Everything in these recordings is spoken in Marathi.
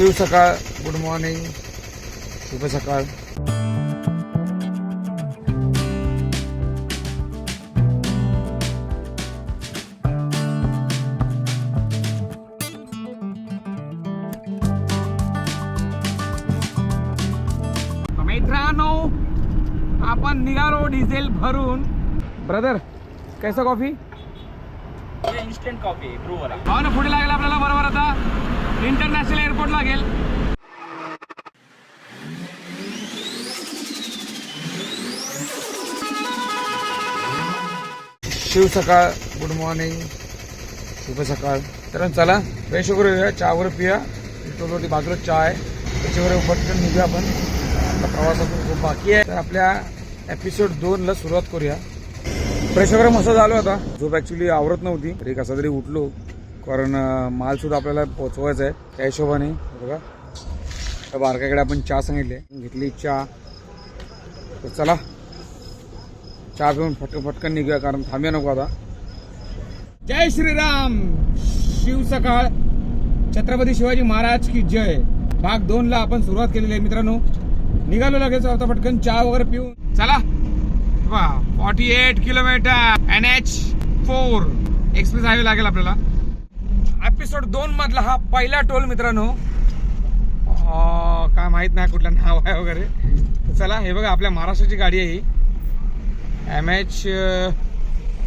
शिव सकाळ गुड मॉर्निंग शुभ सकाळ. मित्रांनो आपण निघालो डिझेल भरून. ब्रदर कैसा कॉफी ये इन्स्टंट कॉफी आहे हो ना पुढे लागेल आपल्याला बरोबर आता. इंटरनॅशनल एअरपोर्ट लागेल शिव सकाळ गुड मॉर्निंग शुभ सकाळ. तर चला फ्रेश वगैरे घेऊया चहावर पिया पेट्रोलवरती बाजूला चहा आहे. त्याच्यावर पटकन निघूया आपण. आपला प्रवासातून खूप बाकी आहे. तर आपल्या एपिसोड दोनला सुरुवात करूया. फ्रेश वगैरे मस्त झालो आता. झोप ॲक्च्युली आवरत नव्हती. तरी कसा तरी उठलो. कारण मालसुद्धा आपल्याला पोचवायचा आहे त्या हिशोबाने. बघा. त्या बारकाकडे आपण चहा सांगितले. घेतली चहा. तर चला. चहा पिऊन फटकन फटकन निघूया कारण थांबूया नको आता. जय श्रीराम! शिव सकाळ छत्रपती शिवाजी महाराज की जय. भाग दोन ला आपण सुरुवात केलेली आहे मित्रांनो. निघालो लगेच आता पटकन चहा वगैरे पिऊन. चला. Forty eight kilometre N H four express highway लागेल आपल्याला. एपिसोड दोन मधला हा पहिला टोल मित्रांनो. काय माहीत नाही कुठलं नाव आहे वगैरे. तर चला हे बघा आपल्या महाराष्ट्राची गाडी आहे ही. एम एच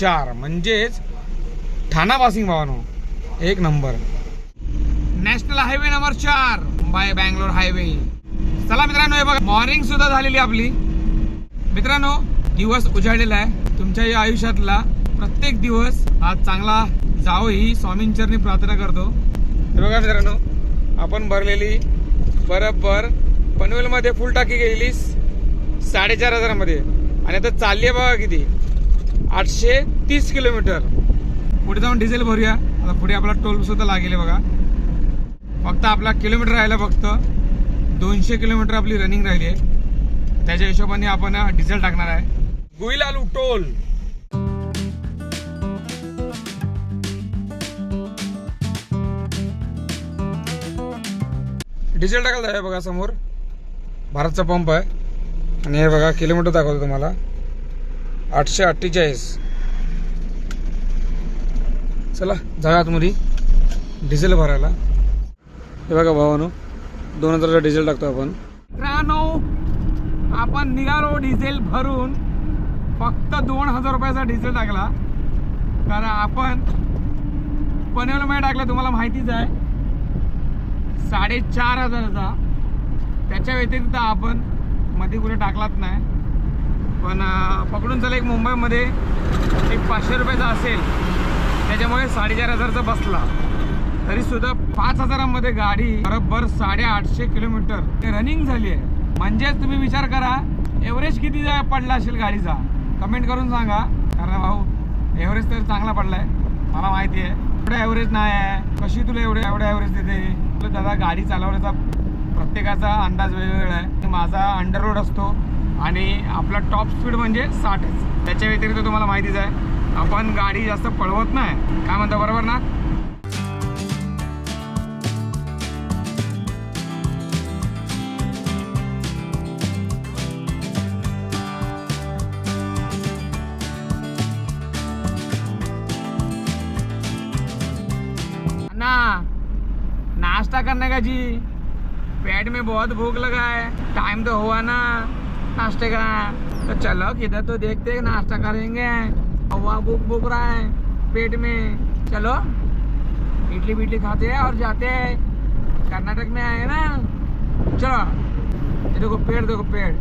चार. म्हणजेच ठाणा पासिंग भावानो एक नंबर. नॅशनल हायवे नंबर चार मुंबई बँगलोर हायवे. चला मित्रांनो हे बघा मॉर्निंग सुद्धा झालेली आपली. मित्रांनो दिवस उजाडलेला आहे. तुमच्या या आयुष्यातला प्रत्येक दिवस हा चांगला जावं ही स्वामींचरणी प्रार्थना करतो. हे बघा मित्रांनो आपण भरलेली बरोबर पनवेलमध्ये फुल टाकी गेलेली साडेचार हजारामध्ये. आणि आता चालली आहे बघा किती? आठशे तीस किलोमीटर. पुढे जाऊन डिझेल भरूया. आता पुढे आपला टोल सुद्धा लागेल आहे बघा. फक्त आपला किलोमीटर राहिला फक्त दोनशे किलोमीटर आपली रनिंग राहिली आहे. त्याच्या हिशोबाने आपण डिझेल टाकणार आहे. गुईलालू टोल डिझेल टाकायला आहे बघा समोर. भारतचा पंप आहे. आणि हे बघा किलोमीटर दाखवतो तुम्हाला. आठशे अठ्ठेचाळीस. चला जाऊया आतमध्ये. डिझेल भरायला. हे बघा भावानो दोन हजारचा डिझेल टाकतो आपण. मित्रांनो आपण निघालो डिझेल भरून. फक्त दोन हजार रुपयाचा डिझेल टाकला. कारण आपण पनवेलमध्ये टाकलं तुम्हाला माहितीच आहे. साडेचार हजाराचा त्याच्या व्यतिरिक्त आपण मध्ये कुठे टाकलात नाही. पण पकडून चला एक मुंबईमध्ये एक पाचशे रुपयाचा असेल. त्याच्यामुळे साडेचार हजारचा बसला. तरीसुद्धा पाच हजारामध्ये गाडी बरोबर साडेआठशे किलोमीटर. रनिंग झाली आहे. म्हणजेच तुम्ही विचार करा एव्हरेज किती पडला असेल गाडीचा? कमेंट करून सांगा. कारण भाऊ एव्हरेज तर चांगला पडला आहे मला माहिती आहे. एवढं ॲव्हरेज नाही आहे. कशी तुला एवढे एवढं ॲव्हरेज देते तुला दादा गाडी चालवण्याचा प्रत्येकाचा अंदाज वेगवेगळा आहे. माझा अंडर रोड असतो. आणि आपला टॉप स्पीड म्हणजे साठच. त्याच्या व्यतिरिक्त तुम्हाला माहितीच आहे. आपण गाडी जास्त पळवत नाही. काय म्हणता बरोबर ना? करने का जी। पेट में बहुत भूख लगा है। टाइम तो हुआ ना नाश्ते का तो चलो किधर तो देखते हैं, नाश्ता करेंगे। वहाँ भूख भूख रहा है पेट में। चलो इडली बिटली खाते हैं और जाते हैं। कर्नाटक में आए ना। चलो देखो पेड़ देखो पेड़।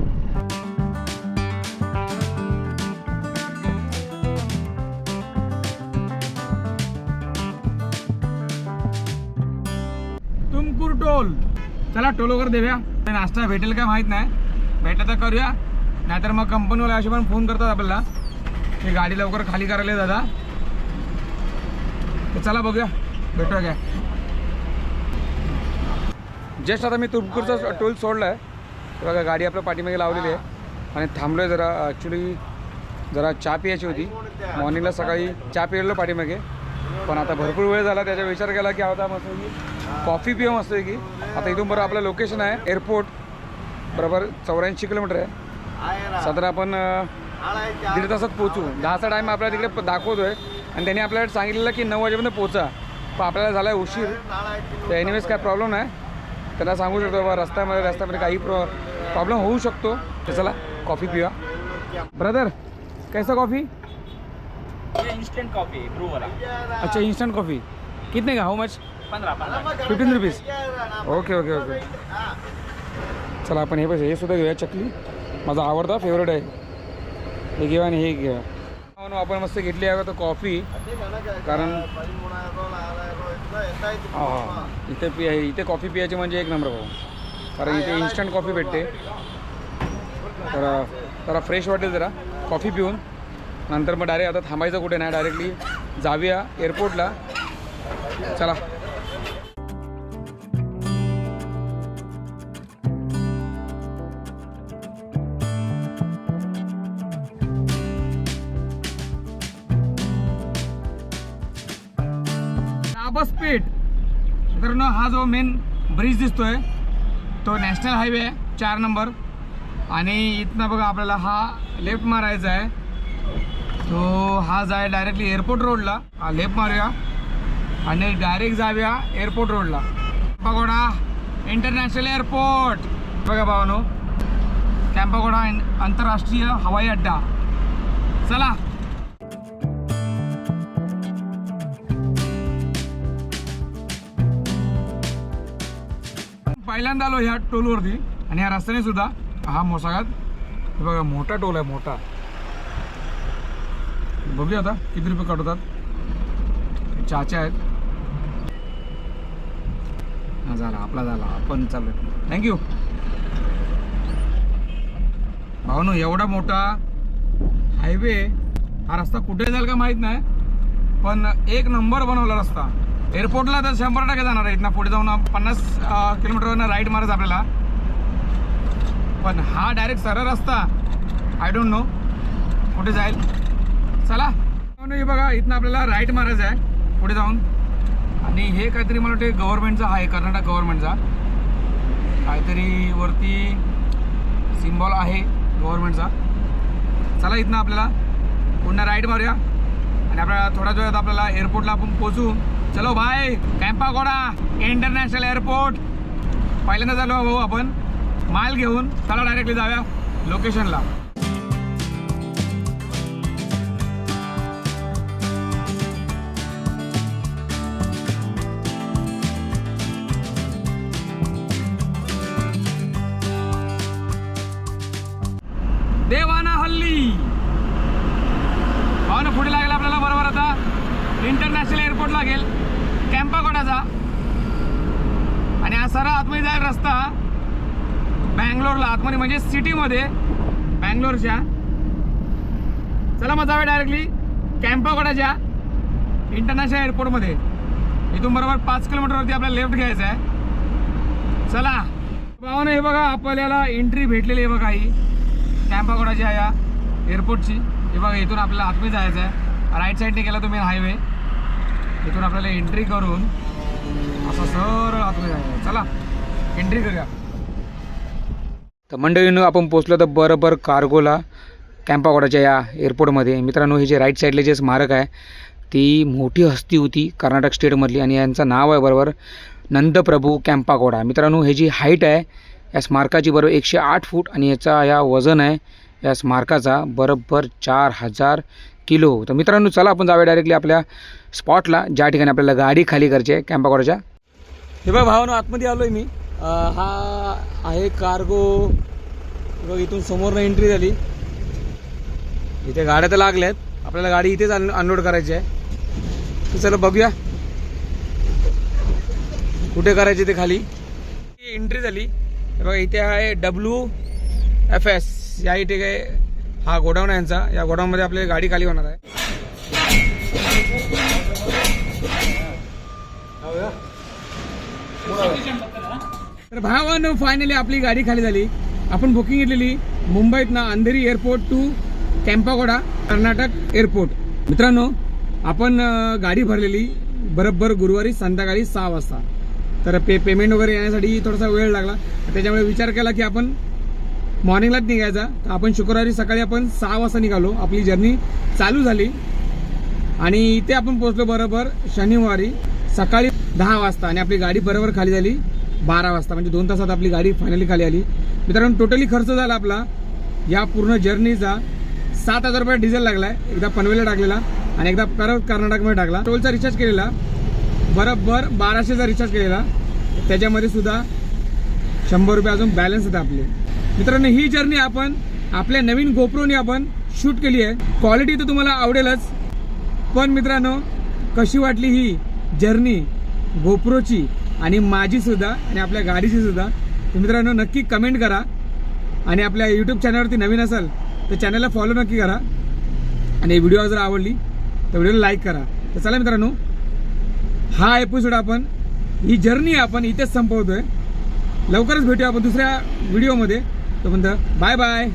टोल चला टोल वगैरे देऊया नाश्ता भेटेल का माहीत नाही. भेटलं तर करूया. नाहीतर मग कंपनीवाला असे पण फोन करतात आपल्याला. की गाडी लवकर खाली करायला दादा. तर चला बघूया. भेटूया काय जस्ट आता मी तुमकुरचा टोल सोडला आहे बघा गाडी आपल्या पाठीमागे लावलेली आहे. आणि थांबलो आहे जरा. ॲक्च्युली जरा चहा प्यायची होती. मॉर्निंगला सकाळी चहा पिलेलो पाठीमागे. पण आता भरपूर वेळ झाला. त्याचा विचार केला की आता मस्त कॉफी पिऊ मस्त आहे की? आता इथून बरं आपलं लोकेशन आहे. एअरपोर्ट बरोबर चौऱ्याऐंशी किलोमीटर आहे. साधारण आपण दीड तासात पोहोचू. दहाचा टाईम आपल्याला तिकडे प- दाखवतोय. आणि त्यांनी आपल्याला सांगितलेलं की नऊ वाजेपर्यंत पोहोचा. पण आपल्याला झाला आहे उशीर. तर एनिवेज काय प्रॉब्लेम नाही. त्यांना सांगू शकतो बाबा रस्त्यामध्ये रस्त्यामध्ये काही प्रॉ प्रॉब्लेम होऊ शकतो. तर चला कॉफी पिऊया. ब्रदर कैसा कॉफी? इंस्टेंट कॉफी अच्छा इंस्टंट कॉफी कितने का? How much fifteen rupees okay okay okay चला आपण हे पैसे हे सुद्धा घेऊया चकली. माझा आवडता फेवरेट आहे. हे घेऊया आणि हे घेऊया म्हणून आपण मस्त घेतली आहे तर कॉफी कारण इथे पि इथे कॉफी पियाची म्हणजे एक नंबर भाऊ. कारण इथे इन्स्टंट कॉफी भेटते. तर जरा फ्रेश वाटेल जरा. कॉफी पिऊन. नंतर मग डायरेक्ट आता थांबायचं कुठे नाही डायरेक्टली जाऊया एअरपोर्टला चला. पूर्ण हा जो मेन ब्रिज दिसतोय तो नॅशनल हायवे आहे चार नंबर आणि इथनं बघा आपल्याला हा लेफ्ट मारायचा आहे. तो हा जाय डायरेक्टली एअरपोर्ट रोडला हा लेफ्ट मारूया. आणि डायरेक्ट जाऊया एअरपोर्ट रोडला कॅम्पागोडा इंटरनॅशनल एअरपोर्ट बघा भावानो कॅम्पागोडा आंतरराष्ट्रीय हवाई अड्डा. चला. पहिल्यांदा आलो ह्या टोलवरती आणि ह्या रस्त्याने सुद्धा हा मोसागात बघा मोठा टोल आहे मोठा. बघूया आता किती रुपये कटवतात. चाचा आहेत. हा झाला आपला झाला. आपण चाललोय. थँक्यू भावनो एवढा मोठा हायवे हा रस्ता कुठे जाईल का माहीत नाही पण एक नंबर बनवला रस्ता. एअरपोर्टला तर शंभर टक्के जाणार आहे इथनं पुढे जाऊन पन्नास किलोमीटरवरनं राईट मारत आपल्याला. पण हा डायरेक्ट सरळ रस्ता आय डोंट नो कुठे जाईल? चला. हे बघा इथनं आपल्याला राईट मारायचं आहे. पुढे जाऊन. आणि हे काहीतरी मला वाटते गव्हर्नमेंटचा आहे कर्नाटक गव्हर्नमेंटचा काहीतरी वरती सिम्बॉल आहे गव्हर्नमेंटचा चला इथनं आपल्याला पुन्हा राईट मारूया. आणि आपल्याला थोड्याच वेळात आपल्याला एअरपोर्टला आपण पोचू चलो बाय कॅम्पागोडा इंटरनॅशनल एअरपोर्ट. पहिल्यांदा झालो भाऊ आपण. माल घेऊन चला डायरेक्टली जाऊया लोकेशनला इंटरनॅशनल एअरपोर्ट लागेल. कॅम्पाकोटाचा आणि हा सरळ आतमध्ये जाईल रस्ता. बँगलोरला. आतमध्ये म्हणजे सिटीमध्ये. बँगलोरच्या. चला मग जाऊया डायरेक्टली कॅम्पाकोटाच्या इंटरनॅशनल एअरपोर्टमध्ये. इथून बरोबर पाच किलोमीटरवरती आपल्याला लेफ्ट घ्यायचं आहे. चला. भावानं हे बघा आपल्याला एंट्री भेटलेली आहे बघा ही. कॅम्पाकोडाच्या या एअरपोर्टची. हे बघा इथून आपल्याला आतमध्ये जायचं आहे. राईट साईडने गेला तुम्ही हायवे इथून आपल्याला एंट्री करून असं सरळ आतमध्ये जायचं चला एंट्री करूया. तर मंडळीनं आपण पोचलो तर बरोबर कार्गोला कॅम्पागोडाच्या या एअरपोर्टमध्ये मित्रांनो हे जे राईट साईडले जे स्मारक आहे ती मोठी हस्ती होती कर्नाटक स्टेटमधली आणि यांचं नाव आहे बरोबर नंदप्रभू कॅम्पागोडा. मित्रांनो हे जी हाईट आहे या स्मारकाची बरोबर एकशे आठ फूट आणि याचा या वजन आहे या स्मारकाचा बरोबर चार हजार किलो. तर मित्रांनो चला आपण जाऊया डायरेक्टली आपल्या स्पॉटला ज्या ठिकाणी आपल्याला गाडी खाली करायची आहे कॅम्पाकोडाच्या हे बघा भावानं आतमध्ये आलो आहे मी हा आहे कार्गो इथून समोरनं एंट्री झाली. इथे गाड्या तर लागल्या आहेत आपल्याला गाडी इथेच अन अनलोड करायची आहे. तर चला बघूया. कुठे करायची ते खाली? एंट्री झाली. बघा इथे आहे डब्ल्यू एफ एस या इथे काय हा गोडाऊन आहे यांचा. या गोडाऊनमध्ये आपली गाडी खाली होणार आहे. तर भावानं फायनली आपली गाडी खाली झाली. आपण बुकिंग घेतलेली मुंबईत ना Andheri airport to Kempegowda Karnataka airport मित्रांनो आपण गाडी भरलेली बरोबर गुरुवारी संध्याकाळी सहा वाजता. तर पे पेमेंट वगैरे येण्यासाठी थोडासा वेळ लागला. त्याच्यामुळे विचार केला की आपण मॉर्निंगलाच निघायचा. तर आपण शुक्रवारी सकाळी आपण सहा वाजता निघालो. आपली जर्नी चालू झाली. आणि इथे आपण पोहोचलो बरोबर शनिवारी सकाळी दहा वाजता आणि आपली गाडी बरोबर खाली झाली बारा वाजता. म्हणजे दोन तासात आपली गाडी फायनली खाली आली. मित्रांनो टोटली खर्च झाला आपला. या पूर्ण जर्नीचा सात हजार रुपये डिझेल लागलाय. एकदा पनवेला टाकलेला आणि एकदा परत कर्नाटकमध्ये टाकला. टोलचा रिचार्ज केलेला. बरोबर बाराशेचा रिचार्ज केलेला. त्याच्यामध्ये सुद्धा शंभर रुपये अजून बॅलन्स होते आपले. मित्रांनो ही जर्नी आपण आपल्या नवीन गोप्रोनी आपण शूट केली आहे. क्वालिटी तर तुम्हाला आवडेलच पण मित्रांनो कशी वाटली ही जर्नी गोप्रोची आणि माझी सुद्धा आणि आपल्या गाडीची सुद्धा? तर मित्रांनो नक्की कमेंट करा. आणि आपल्या यूट्यूब चॅनलवरती नवीन असाल तर चॅनलला फॉलो नक्की करा. आणि व्हिडिओ जर आवडली तर व्हिडिओला लाईक करा. तर चला मित्रांनो हा एपिसोड आपण ही जर्नी आपण इथेच संपवतोय. लवकरच भेटूया आपण दुसऱ्या व्हिडिओमध्ये तो तोपर्यंत बाय बाय.